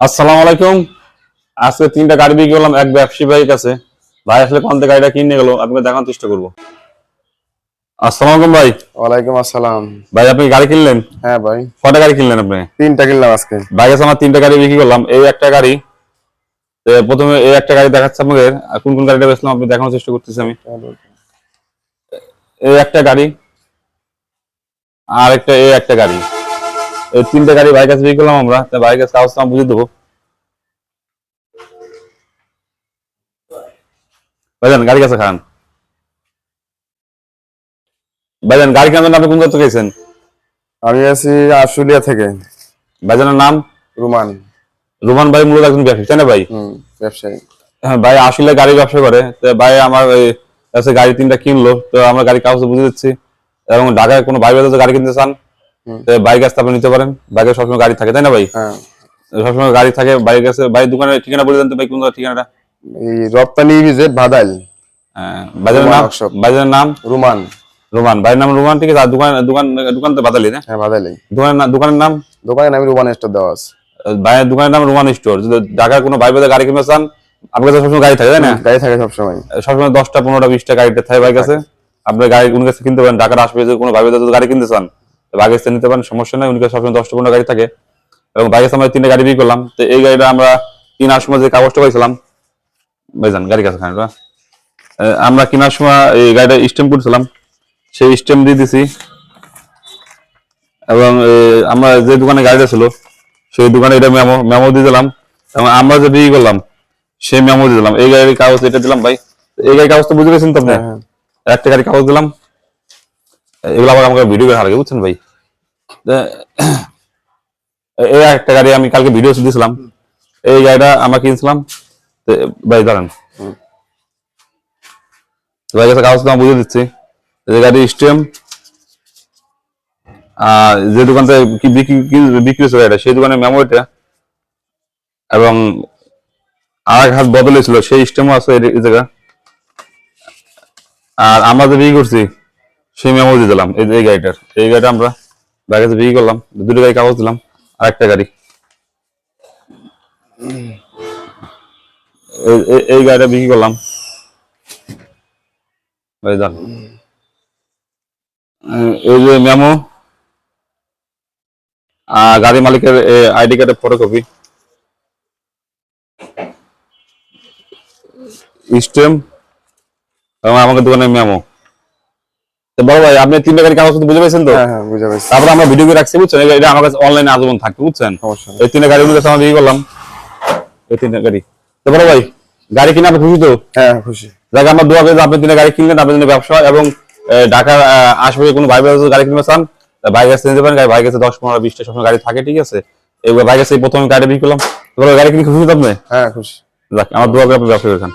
আসসালামু আলাইকুম। আজকে তিনটা গাড়ি বিক্রি করলাম এক ব্যবসায়ী ভাইয়ের কাছে। ভাই আসলে কোন থেকে গাড়িটা কিনে গেল আপনাকে দেখানোর চেষ্টা করব। আসসালামু আলাইকুম ভাই। ওয়ালাইকুম আসসালাম। ভাই আপনি গাড়ি কিনলেন? হ্যাঁ ভাই। কটা গাড়ি কিনলেন আপনি? তিনটা কিনলাম আজকে। ভাই কাছে আমার তিনটা গাড়ি বিক্রি করলাম। এই একটা গাড়ি প্রথমে এই একটা গাড়ি দেখাচ্ছে আর কোন কোন গাড়িটা বেচলাম আপনি দেখানোর চেষ্টা করতেছি আমি। এই একটা গাড়ি আর একটা এই একটা গাড়ি। এই তিনটা গাড়ি ভাই কাছে বিক্রি করলাম আমরা। ভাই কাছে কাগজ বুঝে দেবো। ভাইজান গাড়ি কাছে খান। ভাইজান গাড়ি জন্য আপনি কোন করতে গেছেন? আমি আছি আশুলিয়া থেকে। ভাইজানের নাম? রুমান। রুমান ভাই মূলত একজন ব্যবসায়ী তাই না ভাই? ব্যবসায়ী। হ্যাঁ ভাই আসলে গাড়ি ব্যবসা করে। তো ভাই আমার কাছে গাড়ি তিনটা কিনলো। তো আমরা গাড়ি কাগজ বুঝে দিচ্ছি। এবং ঢাকায় কোনো ভাই বাজারে গাড়ি কিনতে চান? বাইক কাছে আপনি নিতে পারেন। বাইকের সবসময় গাড়ি থাকে তাই না ভাই? হ্যাঁ। সবসময় গাড়ি থাকে বাইক কাছে ভাই দোকানের ঠিকানা বলে দেন তো ভাই কোন ঠিকানাটা? এই রপ্তানি ভিজেট ভাদাইল হ্যাঁ, বাজারের নাম? বাজারের নাম? রুমান। রোমান। ভাইয়ের নাম রোমান ঠিক আছে? আর দোকান দোকান দোকান তো বাদালি না? হ্যাঁ ভাদাইল দোকানের নাম দোকানের নাম? দোকানে আমি রুমান স্টোর দেওয়া আছে। ভাইয়ের দোকানের নাম রোমান স্টোর। যদি ঢাকার কোনো ভাই বাজার গাড়ি কিনতে চান আপনার কাছে সবসময় গাড়ি থাকে তাই না? গাড়ি থাকে সবসময়। সবসময় দশটা পনেরোটা বিশটা গাড়িটা থাকে ভাই কাছে আপনার গাড়ি উনি কাছে কিনতে পারেন ঢাকার আশপাশে কোনো ভাই যদি গাড়ি কিনতে চান কাছে নিতে পারেন সমস্যা নাই উনি কাছে সবসময় দশটা পনেরো গাড়ি থাকে। এবং কাছে আমরা তিনটা গাড়ি বিক্রি করলাম তো এই গাড়িটা আমরা কেনার সময় যে কাগজটা পাইছিলাম ভাইজান গাড়ি কাছে খান আমরা কেনার সময় এই গাড়িটা স্টেম করছিলাম সেই স্টেম দিয়ে দিছি। এবং আমরা যে দোকানে গাড়িটা ছিল সেই দোকানে এটা মেমো মেমো দিয়ে দিলাম। এবং আমরা যে বিক্রি করলাম সেই মেমো দিয়ে দিলাম। এই গাড়ির কাগজ এটা দিলাম ভাই। এই গাড়ির কাগজ তো বুঝে গেছেন তো আপনি? হ্যাঁ, একটা গাড়ির কাগজ দিলাম। এগুলো আবার আমাকে ভিডিও করে লাগে বুঝছেন ভাই? এই একটা গাড়ি আমি কালকে ভিডিও দিয়েছিলাম এই গাড়িটা আমরা কিনছিলাম ভাই দাঁড়ান ভাই কাছে কাগজ দিচ্ছি এই গাড়ি স্টেম আর যে দোকানটা বিক্রি বিক্রি হয়েছে গাড়িটা সেই দোকানের মেমোরিটা এবং আর এক হাত বদলে ছিল সেই স্টেমও আছে এই জায়গা আর আমরা যে বিক্রি করছি সেই মেমো দিয়ে দিলাম এই এই গাড়িটার। এই গাড়িটা আমরা বাইরে বিক্রি করলাম, দুটো গাড়ি, কাগজ দিলাম, আর একটা গাড়ি। এই- গাড়িটা বিক্রি করলাম। এই যে মেমো গাড়ি মালিকের আইডি কার্ডের ফটোকপি স্টেম আমাকে দোকানের মেমো। বড় ভাই আপনি তিনটা গাড়ি কাগজ বুঝে পেয়েছেন তো? হ্যাঁ হ্যাঁ বুঝে পাইছি। তারপরে আমরা ভিডিও করে রাখছি বুঝছেন? এটা- আমার কাছে অনলাইনে আজীবন থাকবে বুঝছেন? এই তিনটা গাড়ির মধ্যে আমরা করলাম। এই তিনটা গাড়ি। তো বড় ভাই গাড়ি কিনে আপনি খুশি তো? হ্যাঁ খুশি। যাকে আমরা দোয়া করি আপনি তিনটা গাড়ি কিনলেন আপনার জন্য ব্যবসা এবং ঢাকার আশেপাশে কোনো ভাই ভাই গাড়ি কিনতে চান ভাই কাছে নিতে পারেন ভাই কাছে দশ পনেরো বিশটা সবসময় গাড়ি থাকে ঠিক আছে? এবার ভাই কাছে এই প্রথমে গাড়ি বিক্রি করলাম। বড় গাড়ি কিনে খুশি তো আপনি? হ্যাঁ খুশি। যাক আমার দোয়া করে আপনি ব্যবসা করেছেন